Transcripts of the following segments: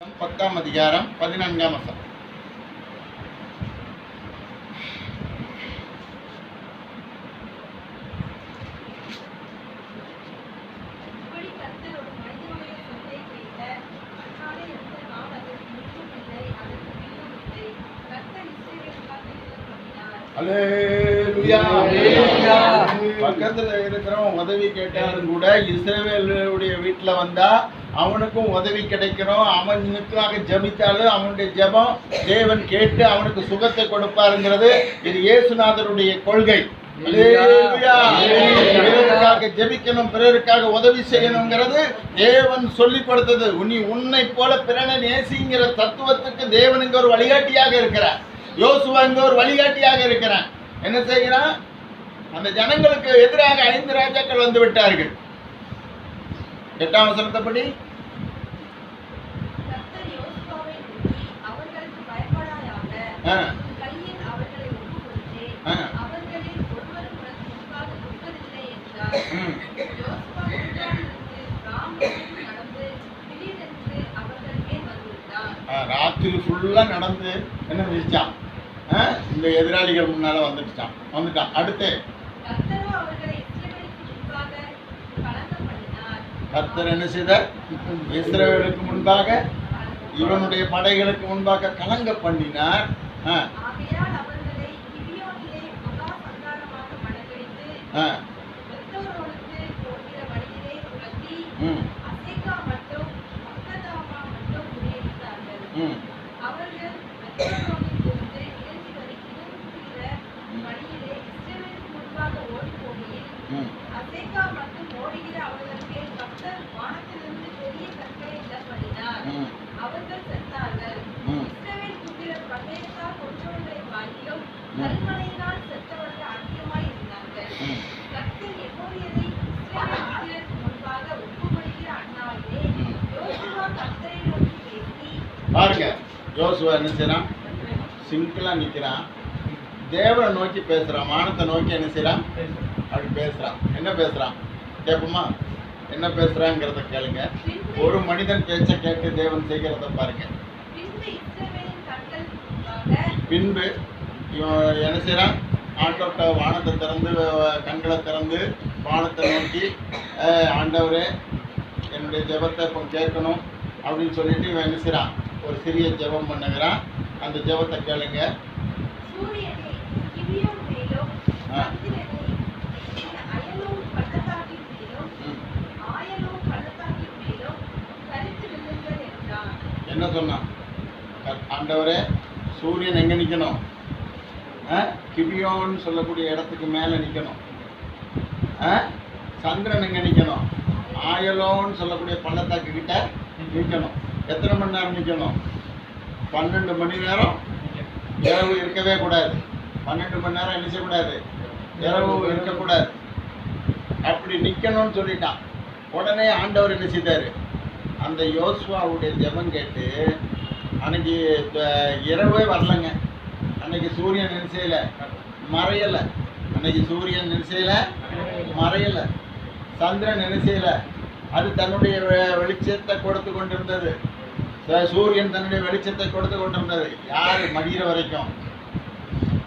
பத்தாம் அதிகாரம் பதினான்காம் வசனம். பக்கத்துல இருக்கிறவன் உதவி கேட்டாலும் கூட இஸ்ரவேலுடைய வீட்டுல வந்தா அவனுக்கும் உதவி கிடைக்கணும் அவனுக்காக ஜபித்தாலும் அவனுடைய ஜெபம் தேவன் கேட்டு அவனுக்கு சுகத்தை கொடுப்பாருங்கிறது. இது இயேசுநாதருடைய கொள்கை. பிறருக்காக ஜெபிக்கணும் பிறருக்காக உதவி செய்யணுங்கிறது தேவன் சொல்லி கொடுத்தது. நீ உன்னை போல பிறனை நேசிங்கிற தத்துவத்துக்கு தேவன் இங்க ஒரு வழிகாட்டியாக இருக்கிறார். யோசுவா இங்க ஒரு வழிகாட்டியாக இருக்கிறான் என்ன செய்கிறான்? அந்த ஜனங்களுக்கு எதிராக ஐந்து ராஜாக்கள் வந்து விட்டார்கள். எட்டாம் வசனத்தைப்படி? ராத்திரி ஃபுல்லா நடந்து என்ன ஆ, இந்த எதிராளிகள் முன்னால வந்துட்டான் வந்துட்டான் அடுத்து கர்த்தரோ அவர்களை இஸ்ரவேலுக்கு முன்பாக கலங்கம் பண்ணினார் கர்த்தர் என்ன செய்தார்? இஸ்ரேலுக்கு முன்பாக இவனுடைய படைகளுக்கு முன்பாக கலங்க பண்ணினார். ஆ, அசேக்கா மட்டும் ஓடுகிற அவர்களுக்கு கர்த்தர் வானத்திலிருந்து பெரிய கற்களை இடப்படினார். அவர்கள் செத்தார்கள். இஸ்ரவேல் புத்திரர் பட்டயத்தால் கொன்றவர்களை பார்க்கிலும் ம். கல்மழையினால் செத்தவர்கள் அதிகமாய் இருந்தார்கள். கர்த்தர் இஸ்ரவேல் புத்திரருக்கு முன்பாக ஒப்புக்கொடுக்கிற அந்நாளிலே ம். யோசுவா கர்த்தரை நோக்கி பேசி பாருங்க யோசுவா என்ன செய்றான் சிம்பிளா நிக்கிறான் தேவனை நோக்கி பேசுறான் வானத்தை நோக்கி என்ன செய்றான்? அப்படி பேசுறான். என்ன பேசுறான்? கேட்போமா? என்ன பேசுறாங்கிறத கேளுங்க. ஒரு மனிதன் பேச்சை கேட்டு தேவன் செய்கிறத பாருங்க. பின்பு இவன் என்ன செய்றான்? ஆண்டவர்கிட்ட வானத்தை திறந்து கண்களை திறந்து வானத்தை நோக்கி ஆண்டவரே என்னுடைய ஜெபத்தை இப்போ கேட்கணும். அப்படின்னு சொல்லிட்டு இவன் என்ன செய்றான்? ஒரு சிறிய ஜெபம் பண்ணுகிறான். அந்த ஜெபத்தை கேளுங்க. என்ன சொன்னான் ஆண்டவரே சூரியன் எங்க நிக்கணும்? ஆ? கிபியோன்னு சொல்லக்கூடிய இடத்துக்கு மேல நிக்கணும். ஆ? சந்திரன் எங்க நிக்கணும்? ஆயலோன்னு சொல்லக்கூடிய பள்ளத்தாக்கு கிட்ட நிக்கணும். எத்தனை மணி நேரம் நிக்கணும்? பன்னெண்டு மணி நேரம்? இரவு இருக்கவே கூடாது. பன்னெண்டு மணி நேரம் என்ன செய்யக்கூடாது இரவு இருக்கக்கூடாது. அப்படி நிற்கணும்னு சொல்லிட்டான். உடனே ஆண்டவர் என்ன செய்தார்? அந்த யோசுவாவுடைய ஜெபம் கேட்டு அன்னைக்கு இரவே வரலங்க. அன்னைக்கு சூரியன் என்ன மறையலை. அன்னைக்கு சூரியன் என்ன மறையலை. சந்திரன் என்ன அது தன்னுடைய வெளிச்சத்தை கொடுத்து கொண்டிருந்தது. ச- சூரியன் தன்னுடைய வெளிச்சத்தை கொடுத்து கொண்டிருந்தது. யார்? மடிகிற வரைக்கும்.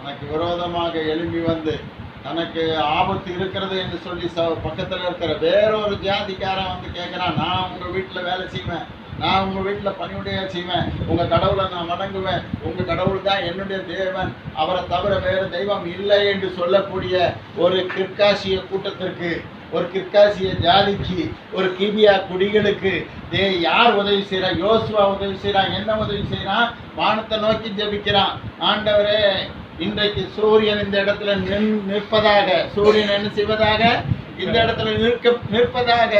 எனக்கு விரோதமாக எழும்பி வந்து தனக்கு ஆபத்து இருக்கிறது என்று சொல்லி ச பக்கத்தில் இருக்கிற வேறொரு ஜாதிக்காரன் வந்து கேட்குறான் நான் உங்கள் வீட்டில் வேலை செய்வேன். நான் உங்கள் வீட்டில் பணிவுடைய செய்வேன். உங்கள் கடவுளை நான் வணங்குவேன். உங்கள் கடவுள் தான் என்னுடைய தேவன். அவரை தவிர வேறு தெய்வம் இல்லை என்று சொல்லக்கூடிய ஒரு கிற்காசிய கூட்டத்திற்கு ஒரு கிற்காசிய ஜாதிக்கு ஒரு கிபியா குடிகளுக்கு தே யார் உதவி செய்கிறான் யோசுவா உதவி செய்கிறான் என்ன உதவி செய்கிறான் வானத்தை நோக்கி ஜெபிக்கிறான். ஆண்டவரே இன்றைக்கு சூரியன் இந்த இடத்துல நின் நிற்பதாக சூரியன் என்ன செய்வதாக? இந்த இடத்துல நிற்க நிற்பதாக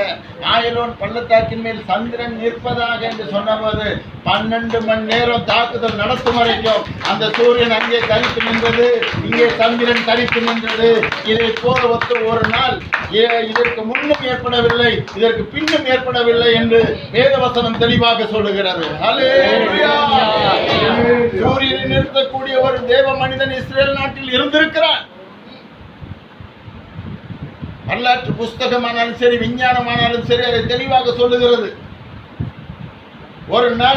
ஆயலோன் பள்ளத்தாக்கின் மேல் சந்திரன் நிற்பதாக என்று சொன்னபோது பன்னெண்டு மணி நேரம் தாக்குதல் நடத்தும் வரைக்கும் அந்த சூரியன் அங்கே தரித்து நின்றது இங்கே சந்திரன் தரித்து நின்றது. இதை போல ஒத்து ஒரு நாள் ஏ- இதற்கு முன்னும் ஏற்படவில்லை இதற்கு பின்னும் ஏற்படவில்லை என்று வேதவசனம் தெளிவாக சொல்லுகிறது. சூரியனை நிறுத்தக்கூடிய ஒரு தேவ மனிதன் இஸ்ரேல் நாட்டில் இருந்திருக்கிறான் வரலாற்று புஸ்தகமானாலும் சரி விஞ்ஞானமானாலும் சரி அதை தெளிவாக சொல்லுகிறது. ஒரு நாள்